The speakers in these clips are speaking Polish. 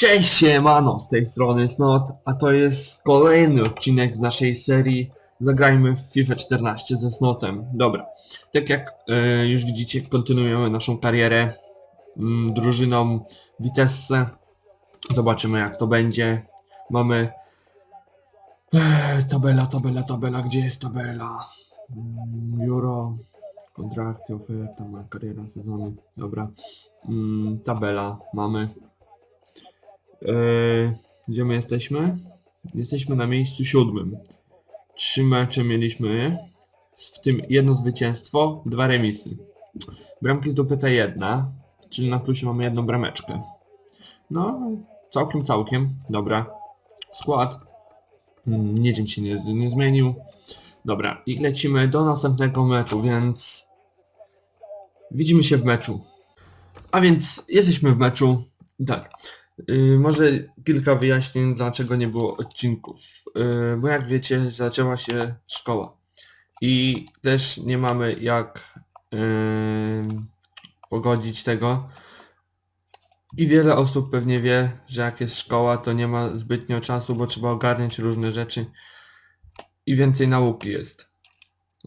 Cześć siemano, z tej strony Snot, a to jest kolejny odcinek z naszej serii Zagrajmy w FIFA 14 ze Snotem. Dobra, tak jak e, już widzicie, kontynuujemy naszą karierę mm, drużyną Vitesse. Zobaczymy jak to będzie. Mamy Ech, tabela, tabela, tabela, gdzie jest tabela? Mm, Euro, kontrakty, oferta, kariera sezonu. Dobra, mm, tabela mamy. Eee, gdzie my jesteśmy? Jesteśmy na miejscu siódmym. Trzy mecze mieliśmy, w tym jedno zwycięstwo, dwa remisy. Bramki zdobyta jedna, czyli na plusie mamy jedną brameczkę. No, całkiem, całkiem, dobra. Skład. Mm, Nic się nie, nie zmienił. Dobra, i lecimy do następnego meczu, więc widzimy się w meczu. A więc jesteśmy w meczu. Tak. Yy, może kilka wyjaśnień, dlaczego nie było odcinków. Yy, bo jak wiecie, zaczęła się szkoła. I też nie mamy jak yy, pogodzić tego. I wiele osób pewnie wie, że jak jest szkoła, to nie ma zbytnio czasu, bo trzeba ogarniać różne rzeczy. I więcej nauki jest.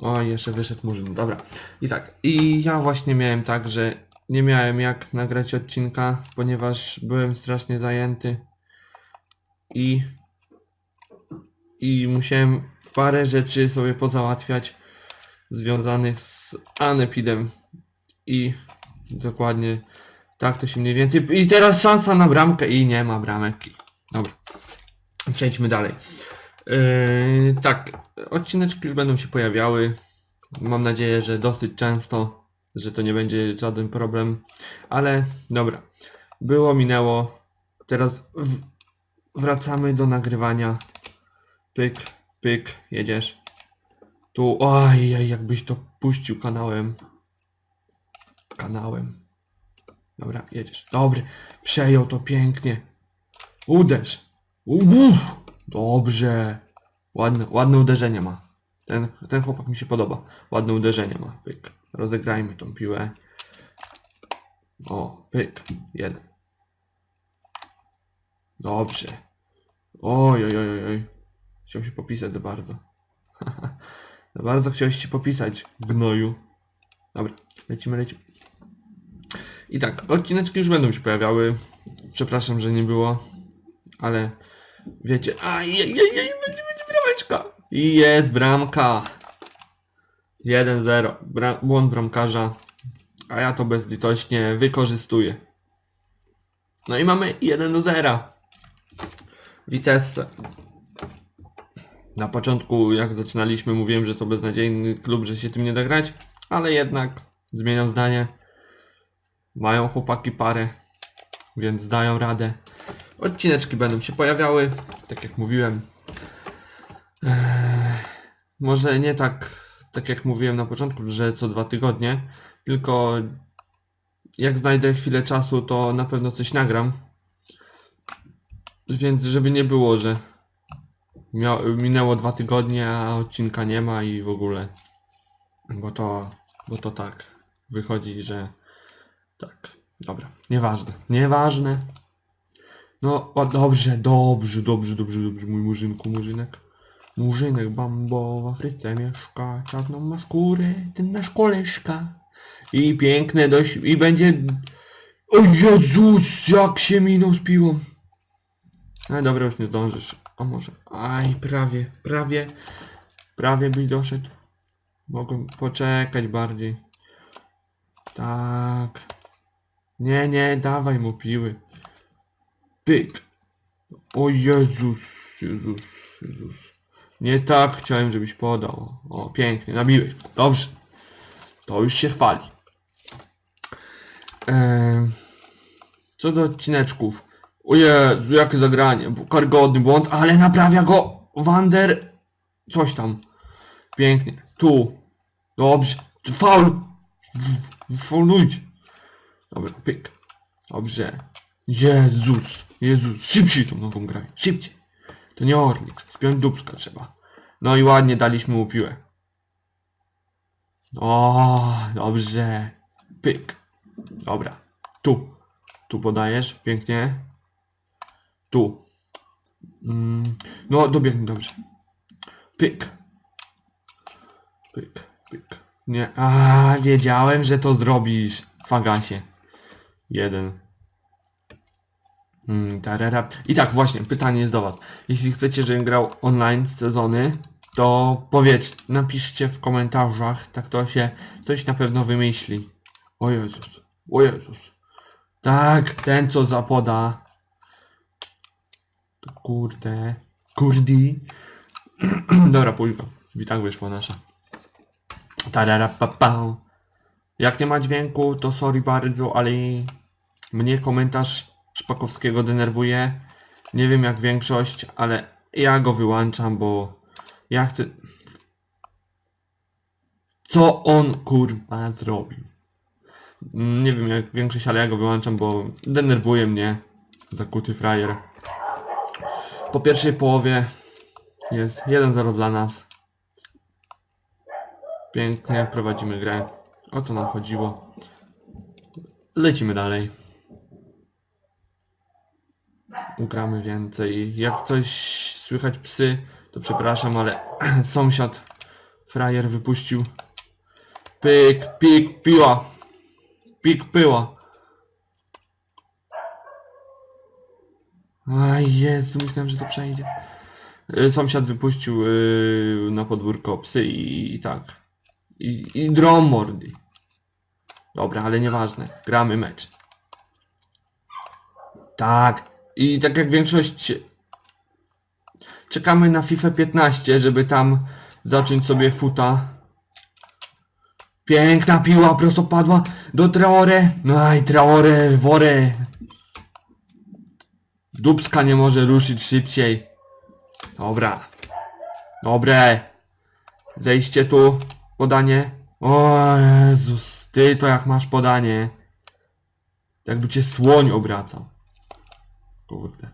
O, jeszcze wyszedł murzyn. Dobra. I tak. I ja właśnie miałem tak, że nie miałem jak nagrać odcinka, ponieważ byłem strasznie zajęty i i musiałem parę rzeczy sobie pozałatwiać związanych z Anepidem i dokładnie tak to się mniej więcej i teraz szansa na bramkę i nie ma bramki. Dobra. Przejdźmy dalej. Yy, tak, odcineczki już będą się pojawiały. Mam nadzieję, że dosyć często że to nie będzie żaden problem, ale dobra. Było, minęło. Teraz wracamy do nagrywania. Pyk, pyk, jedziesz. Tu, oj, jakbyś to puścił kanałem. Kanałem. Dobra, jedziesz. Dobry, przejął to pięknie. Uderz. Uff, dobrze. Ładne, ładne uderzenie ma. Ten, ten chłopak mi się podoba. Ładne uderzenie ma. Pyk. Rozegrajmy tą piłę. O, pyk. Jeden. Dobrze. Oj, oj, oj, oj. Chciał się popisać za bardzo. za bardzo chciałeś się popisać, gnoju. Dobra, lecimy, lecimy. I tak, odcineczki już będą się pojawiały. Przepraszam, że nie było. Ale wiecie, aj, aj, aj, aj będzie, będzie brameczka. I jest bramka. 1-0. Bra błąd bramkarza. A ja to bezlitośnie wykorzystuję. No i mamy 1-0. Vitesse. Na początku jak zaczynaliśmy mówiłem, że to beznadziejny klub, że się tym nie da grać. Ale jednak zmieniam zdanie. Mają chłopaki parę. Więc dają radę. Odcineczki będą się pojawiały. Tak jak mówiłem. Eee, może nie tak tak jak mówiłem na początku, że co dwa tygodnie, tylko jak znajdę chwilę czasu, to na pewno coś nagram. Więc żeby nie było, że minęło dwa tygodnie, a odcinka nie ma i w ogóle. Bo to, bo to tak wychodzi, że tak. Dobra, nieważne, nieważne. No, o, dobrze, dobrze, dobrze, dobrze, dobrze, mój murzynku, murzynek. Murzynek bambo w Afryce mieszka, czarną ma skórę, ten nasz koleżka. I piękne dość, i będzie... O Jezus, jak się minął z piłą. Ale dobra, już nie zdążysz. A może... Aj, prawie, prawie, prawie byś doszedł. Mogłem poczekać bardziej. Tak. Nie, nie, dawaj mu piły. Pyk. O Jezus, Jezus, Jezus. Nie tak chciałem, żebyś podał. O, pięknie, nabiłeś. Dobrze. To już się chwali. Eee, co do odcineczków. O Jezu, jakie zagranie. Karygodny błąd, ale naprawia go Wander. Coś tam. Pięknie. Tu. Dobrze. Faul. Faulujcie. Dobra, pyk. Dobrze. Jezus. Jezus. Szybciej tą nogą graj. Szybciej. To nie Orlik. Spiąć dubska trzeba. No i ładnie daliśmy mu piłę. O, dobrze. Pyk. Dobra. Tu. Tu podajesz. Pięknie. Tu. Mm, no, dobiegnij dobrze. Pyk. Pyk, pyk. Nie, a wiedziałem, że to zrobisz. Fagasie. Jeden. Mm, tarara. I tak, właśnie, pytanie jest do was. Jeśli chcecie, żebym grał online sezony, to powiedz, napiszcie w komentarzach, tak to się coś na pewno wymyśli. O Jezus, o Jezus. Tak, ten co zapoda. To kurde. Kurdi. Dobra, pójdę. I tak wyszła nasza. Tarara pa. Jak nie ma dźwięku, to sorry bardzo, ale mnie komentarz Szpakowskiego denerwuje. Nie wiem jak większość, ale ja go wyłączam, bo ja chcę... Co on kurwa zrobił? Nie wiem jak większość, ale ja go wyłączam, bo denerwuje mnie zakuty frajer. Po pierwszej połowie jest 1-0 dla nas. Pięknie prowadzimy grę. O to nam chodziło. Lecimy dalej. Ugramy więcej. Jak coś słychać psy, to przepraszam, ale sąsiad frajer wypuścił pyk, pik, piła. Pik, pyła. Aj Jezu, myślałem, że to przejdzie. Y, Sąsiad wypuścił y, na podwórko psy i, i tak. I, i drą mordy. Dobra, ale nieważne. Gramy mecz. Tak. I tak jak większość... Czekamy na FIFA 15, żeby tam zacząć sobie futa. Piękna piła prostopadła do Traore. No i Traore, worę. Dubska nie może ruszyć szybciej. Dobra. Dobre. Zejście tu. Podanie. O Jezus. Ty to jak masz podanie. Jakby cię słoń obracał. Kurde.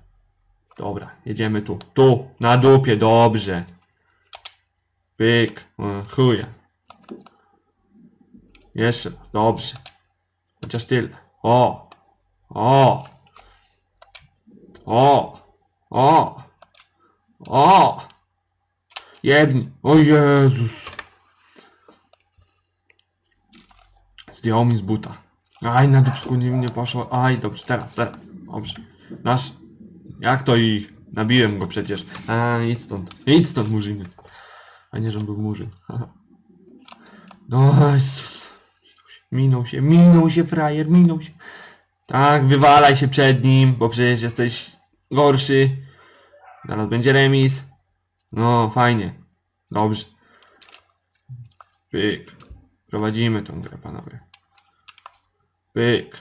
Dobra, jedziemy tu. Tu, na dupie, dobrze. Pyk. Chuja. Jeszcze raz, dobrze. Chociaż tyle. O! O! O! O! O! Jebni! O Jezus! Zdjął mi z buta. Aj, na dupsku nie, nie poszło. Aj, dobrze, teraz, teraz. Dobrze. Nasz... Jak to ich? Nabiłem go przecież. A, idź stąd. Idź stąd, murzyny. A nie, że był murzyn. No, Jezus. Minął się, minął się frajer, minął się. Tak, wywalaj się przed nim, bo przecież jesteś gorszy. Zaraz będzie remis. No, fajnie. Dobrze. Pyk. Prowadzimy tą grę, panowie. Pyk.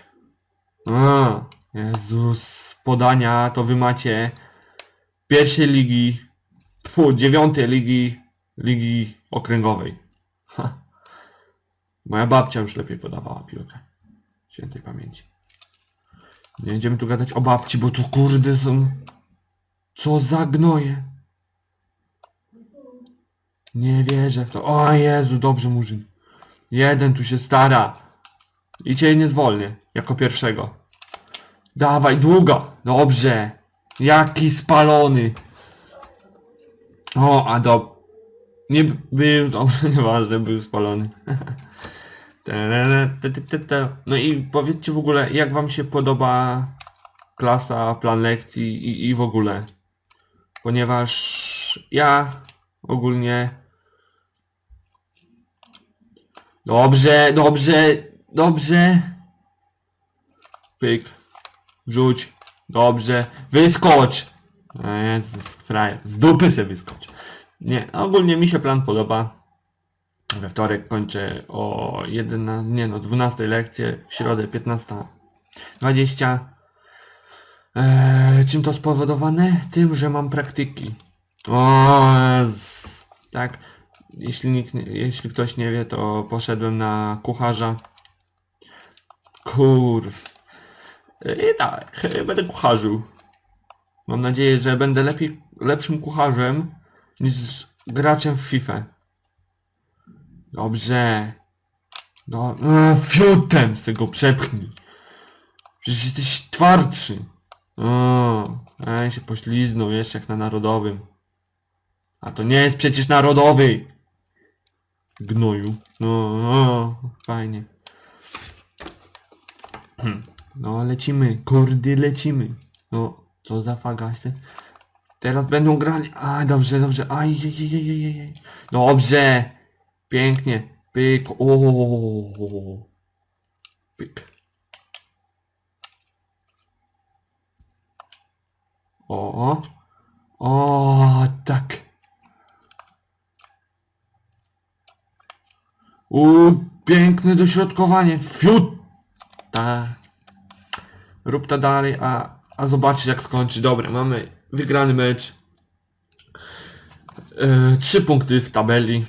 A, Jezus. Podania to wy macie pierwszej ligi, pu, dziewiątej ligi, ligi okręgowej. Ha. Moja babcia już lepiej podawała piłkę. Świętej pamięci. Nie będziemy tu gadać o babci, bo tu kurde są... Co za gnoje. Nie wierzę w to. O Jezu, dobrze murzyn. Jeden tu się stara. I cię nie zwolnię. Jako pierwszego. Dawaj, długo. Dobrze. Jaki spalony. O, a do... Nie był, dobrze, nieważne, był spalony. No i powiedzcie w ogóle, jak wam się podoba klasa, plan lekcji i, i w ogóle. Ponieważ ja ogólnie... Dobrze, dobrze, dobrze. Pyk. Rzuć. Dobrze. Wyskocz. A Jezus, frajer. Z dupy se wyskocz. Nie, ogólnie mi się plan podoba. We wtorek kończę o 11, nie no, 12 lekcję, w środę 15.20. Eee, czym to spowodowane? Tym, że mam praktyki. O, Jezus. tak. Jeśli, nikt, jeśli ktoś nie wie, to poszedłem na kucharza. Kurw. I tak, będę kucharzył. Mam nadzieję, że będę lepiej, lepszym kucharzem niż graczem w FIFA. Dobrze. No, e, fiutem z tego przepchnij. Przecież jesteś twardszy. O, ten się pośliznął jeszcze jak na narodowym. A to nie jest przecież narodowy! Gnoju. No, no fajnie. Hmm. No lecimy, kordy lecimy. No, co za fagasy. Teraz będą grali. A, dobrze, dobrze. Aj, jej, jej, jej, jej, jej. Dobrze. Pięknie. Pyk. O. Pyk. O. O, tak. U, piękne dośrodkowanie. Fiut. Tak. Rób to dalej, a, a zobaczysz jak skończy. Dobra, mamy wygrany mecz. E, Trzy punkty w tabeli.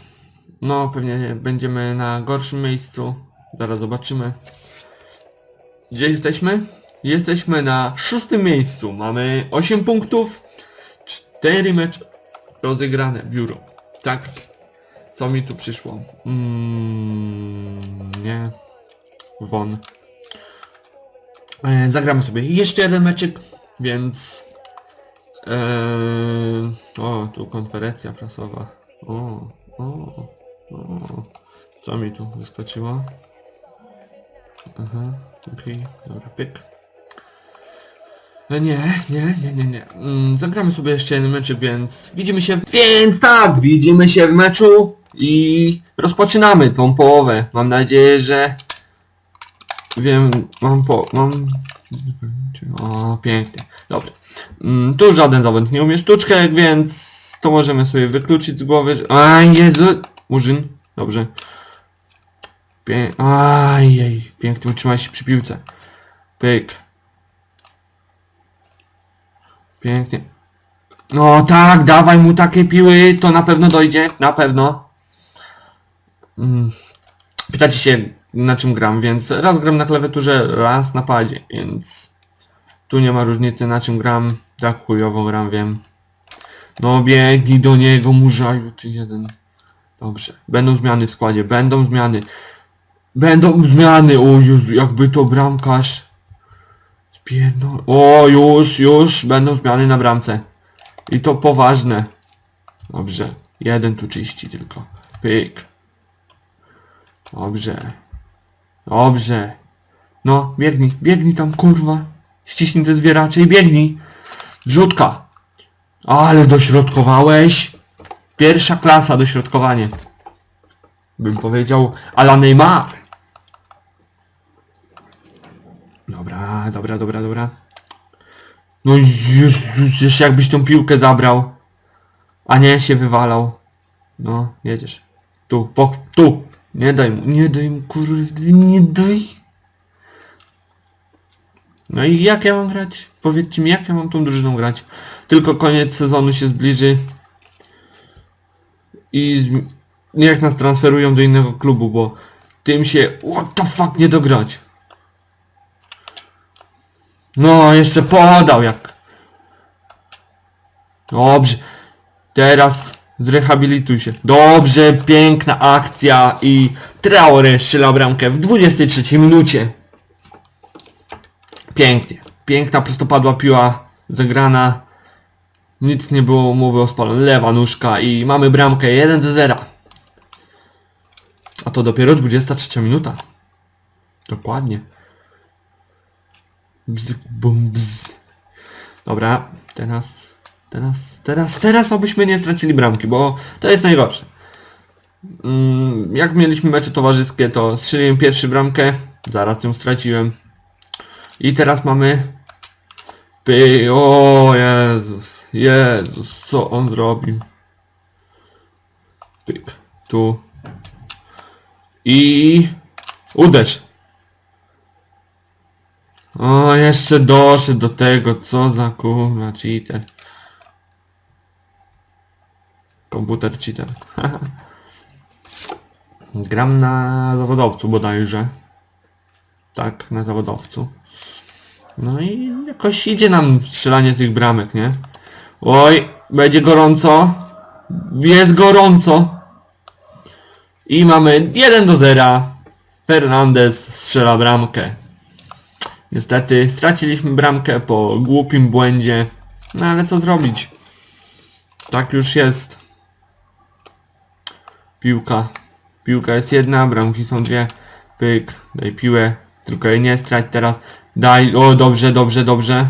No, pewnie będziemy na gorszym miejscu. Zaraz zobaczymy. Gdzie jesteśmy? Jesteśmy na szóstym miejscu. Mamy 8 punktów. 4 mecze rozegrane. Biuro. Tak. Co mi tu przyszło? Mm, nie. Won. E, zagramy sobie jeszcze jeden meczyk, więc... E, o, tu konferencja prasowa. O, o, o. Co mi tu wyskoczyło? Aha, okej, dobra, pyk. E, Nie, nie, nie, nie, nie. Mm, zagramy sobie jeszcze jeden meczek, więc widzimy się, w... więc tak, widzimy się w meczu i rozpoczynamy tą połowę. Mam nadzieję, że wiem, mam po, mam... O, pięknie, dobra. Mm, tu żaden zawodnik nie umie sztuczkę, więc to możemy sobie wykluczyć z głowy. że- Aj, Jezu! Murzyn, dobrze. Pię... Ajej, pięknie utrzymałeś się przy piłce. Pyk. Pięknie. No tak, dawaj mu takie piły, to na pewno dojdzie, na pewno. Mm. Pytacie się na czym gram, więc raz gram na klawiaturze, raz na padzie, więc tu nie ma różnicy na czym gram, tak chujową gram, wiem. No biegnij do niego, murzaju, ty jeden. Dobrze, będą zmiany w składzie, będą zmiany. Będą zmiany, o Jezu, jakby to bramkarz. Spierdol... O, już, już, będą zmiany na bramce. I to poważne. Dobrze, jeden tu czyści tylko. Pyk. Dobrze. Dobrze. No, biegnij, biegnij tam, kurwa. Ściśnij te zwieracze i biegnij. Wrzutka. Ale dośrodkowałeś. Pierwsza klasa dośrodkowanie. Bym powiedział ala Neymar. Dobra, dobra, dobra, dobra. No Jezus, jeszcze jakbyś tą piłkę zabrał. A nie się wywalał. No, jedziesz. Tu, po, tu. Nie daj mu, nie daj mu, kurde, nie daj. No i jak ja mam grać? Powiedzcie mi, jak ja mam tą drużyną grać? Tylko koniec sezonu się zbliży. I niech nas transferują do innego klubu, bo tym się, what the fuck, nie dograć. No, jeszcze podał jak. Dobrze. Teraz zrehabilituj się. Dobrze, piękna akcja i Traore strzela bramkę w 23 minucie. Pięknie. Piękna prostopadła piła zagrana. Nic nie było mowy o spalonym. Lewa nóżka i mamy bramkę 1 do 0. A to dopiero 23 minuta. Dokładnie. Bzz, bum, bzz. Dobra, teraz, teraz, teraz, teraz obyśmy nie stracili bramki, bo to jest najgorsze. Mm, jak mieliśmy mecze towarzyskie, to strzeliłem pierwszy bramkę, zaraz ją straciłem. I teraz mamy... Py... O Jezus, Jezus, co on zrobił? Pyk, tu. I... Uderz! O, jeszcze doszedł do tego, co za kurwa cheater. Komputer cheater. Gram na zawodowcu bodajże. Tak, na zawodowcu. No i jakoś idzie nam strzelanie tych bramek, nie? Oj, będzie gorąco. Jest gorąco. I mamy 1 do 0. Fernandez strzela bramkę. Niestety straciliśmy bramkę po głupim błędzie. No ale co zrobić? Tak już jest. Piłka. Piłka jest jedna, bramki są dwie. Pyk, daj piłę. Tylko jej nie strać teraz. Daj, o dobrze, dobrze, dobrze.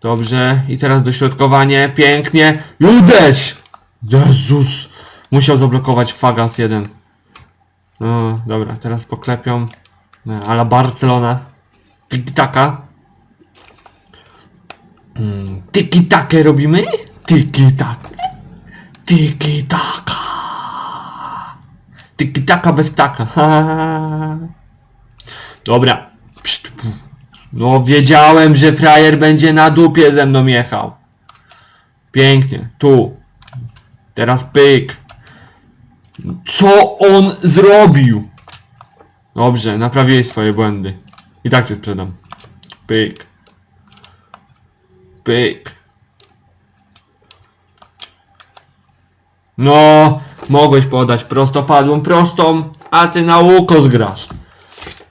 Dobrze. I teraz dośrodkowanie. Pięknie. Uderz! Jezus! Musiał zablokować Fagas jeden. No, dobra, teraz poklepią. Ale Barcelona. Tiki-taka. Mm, Tiki-takę robimy? Tiki-takę. Tiki-taka. Bez taka. Ha, ha. Dobra. No wiedziałem, że frajer będzie na dupie ze mną jechał. Pięknie. Tu. Teraz pyk. Co on zrobił? Dobrze, naprawiłeś swoje błędy. I tak cię sprzedam. Pyk. Pyk. No, mogłeś podać prostopadłą prostą, a ty na łuko zgrasz.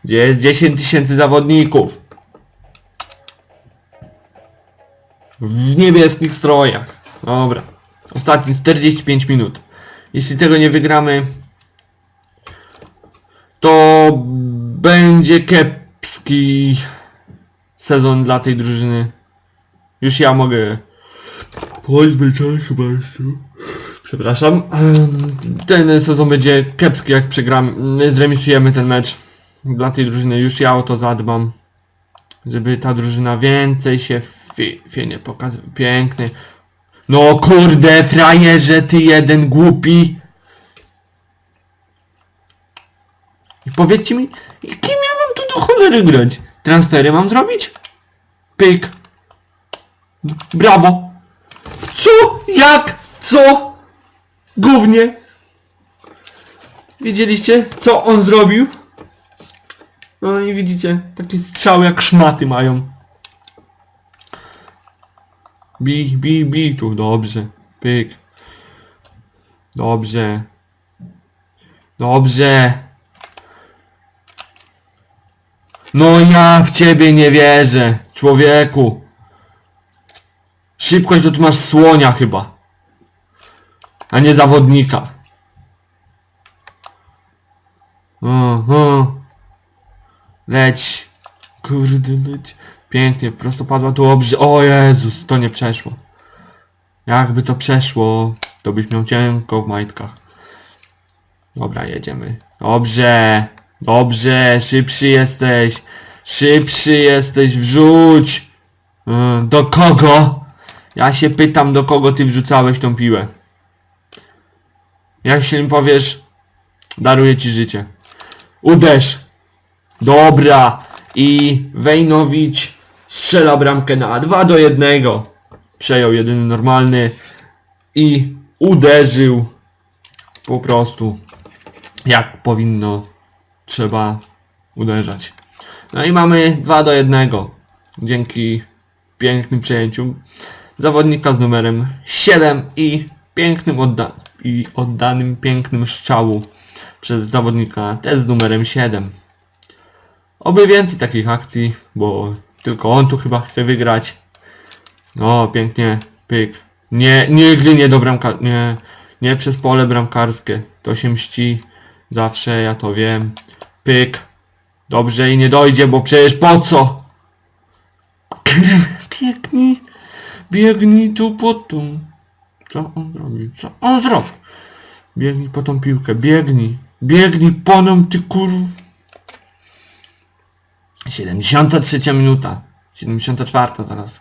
Gdzie jest 10 tysięcy zawodników. W niebieskich strojach. Dobra. Ostatnie 45 minut. Jeśli tego nie wygramy, to będzie kiepski sezon dla tej drużyny. Już ja mogę pozbyć chyba jeszcze. Przepraszam. Ten sezon będzie kiepski jak przegramy, zremisujemy ten mecz. Dla tej drużyny już ja o to zadbam. Żeby ta drużyna więcej się w FIFA nie pokazywała. Piękny. No kurde, frajerze, ty jeden głupi. I powiedzcie mi, kim ja mam tu do cholery grać? Transfery mam zrobić? Pyk. Brawo. Co? Jak? Co? Gównie. Widzieliście, co on zrobił? No i widzicie, takie strzały jak szmaty mają. Bij, bij, bij tu, dobrze. Pyk. Dobrze. Dobrze. No ja w ciebie nie wierzę, człowieku. Szybkość to tu masz słonia chyba. A nie zawodnika. O. Leć. Kurde, leć. Pięknie, prostopadła tu obrze... O Jezus, to nie przeszło. Jakby to przeszło, to byś miał cienko w majtkach. Dobra, jedziemy. Dobrze. Dobrze, szybszy jesteś. Szybszy jesteś, wrzuć. Y, Do kogo? Ja się pytam, do kogo ty wrzucałeś tą piłę. Jak się mi powiesz, daruję ci życie. Uderz. Dobra. I Wejnowicz strzela bramkę na 2 do 1. Przejął jedyny normalny i uderzył po prostu jak powinno trzeba uderzać. No i mamy 2 do 1 dzięki pięknym przejęciu zawodnika z numerem 7 i pięknym odda i oddanym pięknym strzału przez zawodnika też z numerem 7. Oby więcej takich akcji, bo tylko on tu chyba chce wygrać. No, pięknie, pyk. Nie, nigdy nie do bramka, nie, nie przez pole bramkarskie. To się mści. Zawsze, ja to wiem. Pyk. Dobrze i nie dojdzie, bo przecież po co? Biegnij. Biegnij tu po tą. Co on zrobił? Co on zrobił? Biegnij po tą piłkę. Biegnij. Biegnij po nią, ty kurw. 73 minuta. 74 zaraz.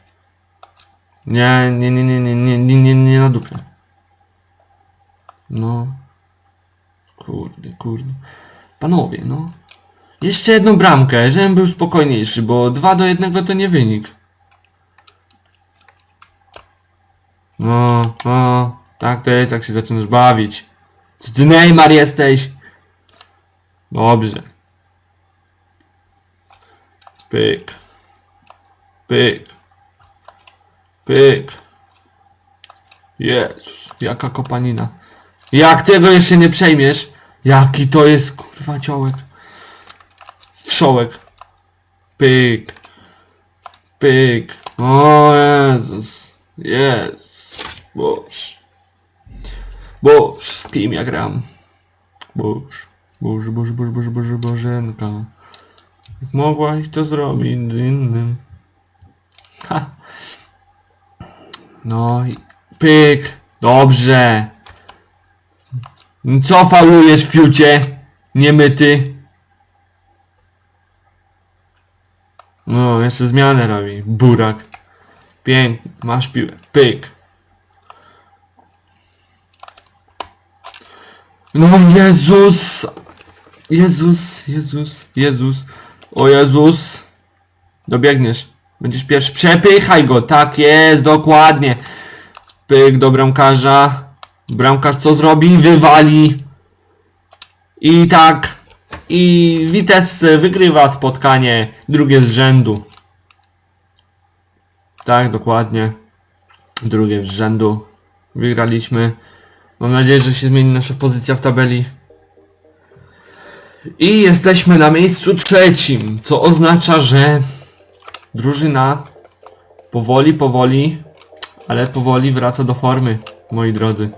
Nie, nie, nie, nie, nie, nie, nie, nie, nie na dupę. No. Kurde, kurde. Panowie, no. Jeszcze jedną bramkę, żebym był spokojniejszy, bo 2 do 1 to nie wynik. No, no. Tak to jest, jak się zaczynasz bawić. Co ty Neymar jesteś? Dobrze. Pyk. Pyk. Pyk. Jezus, jaka kopanina. Jak tego jeszcze nie przejmiesz? Jaki to jest kurwa ciołek. Wszołek. Pyk. Pyk. O Jezus. Finans. Boż. Boż, z kim ja gram? Boż. Boże, Boże, Boże, Boże, Boże, Bożenka. Jak mogłaś to zrobić innym? Ha. No i pyk. Dobrze. Co falujesz, fiucie? Niemyty. No, jeszcze zmianę robi. Burak. Pięknie. Masz piłę. Pyk. No Jezus! Jezus, Jezus, Jezus. O Jezus. Dobiegniesz. Będziesz pierwszy. Przepychaj go. Tak jest, dokładnie. Pyk do bramkarza. Bramkarz co zrobi? Wywali. I tak. I Vitesse wygrywa spotkanie. Drugie z rzędu. Tak, dokładnie. Drugie z rzędu. Wygraliśmy. Mam nadzieję, że się zmieni nasza pozycja w tabeli. I jesteśmy na miejscu trzecim, co oznacza, że drużyna powoli, powoli, ale powoli wraca do formy, moi drodzy.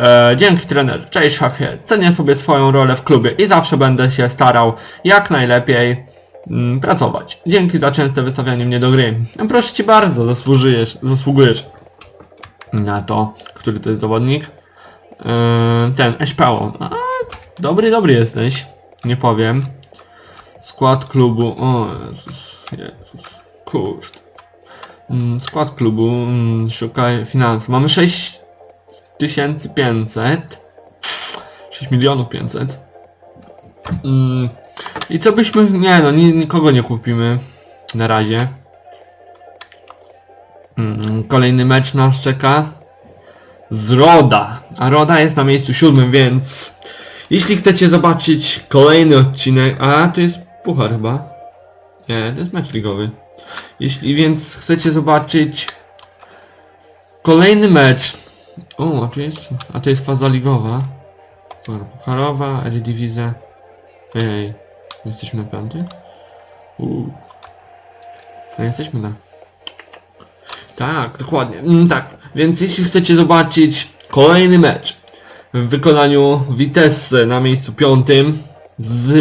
E, dzięki trener, cześć szefie, cenię sobie swoją rolę w klubie i zawsze będę się starał jak najlepiej mm, pracować. Dzięki za częste wystawianie mnie do gry. Proszę Cię bardzo, zasłużyjesz, zasługujesz na to, który to jest zawodnik. Yy, ten, Eśpało. A, dobry, dobry jesteś. Nie powiem. Skład klubu. O Jezus, Jezus. Kurde. Mm, Skład klubu. mm, Szukaj finansów. Mamy 6500. 6 milionów 500. Mm, I co byśmy... Nie no, ni- nikogo nie kupimy. Na razie. Mm, Kolejny mecz nas czeka z Roda. A Roda jest na miejscu siódmym, więc jeśli chcecie zobaczyć kolejny odcinek, a to jest puchar chyba. Nie, to jest mecz ligowy. Jeśli więc chcecie zobaczyć kolejny mecz. O, a tu jest, a to jest faza ligowa. Pucharowa, Eredivisie. Ej, jesteśmy na piąty? Uuu. No jesteśmy na tak, dokładnie. Mm, tak, więc jeśli chcecie zobaczyć kolejny mecz w wykonaniu Vitesse na miejscu piątym z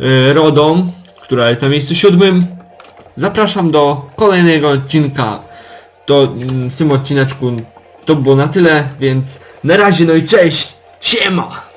y, Rodą, która jest na miejscu siódmym, zapraszam do kolejnego odcinka. To mm, w tym odcineczku to było na tyle, więc na razie, no i cześć! Siema!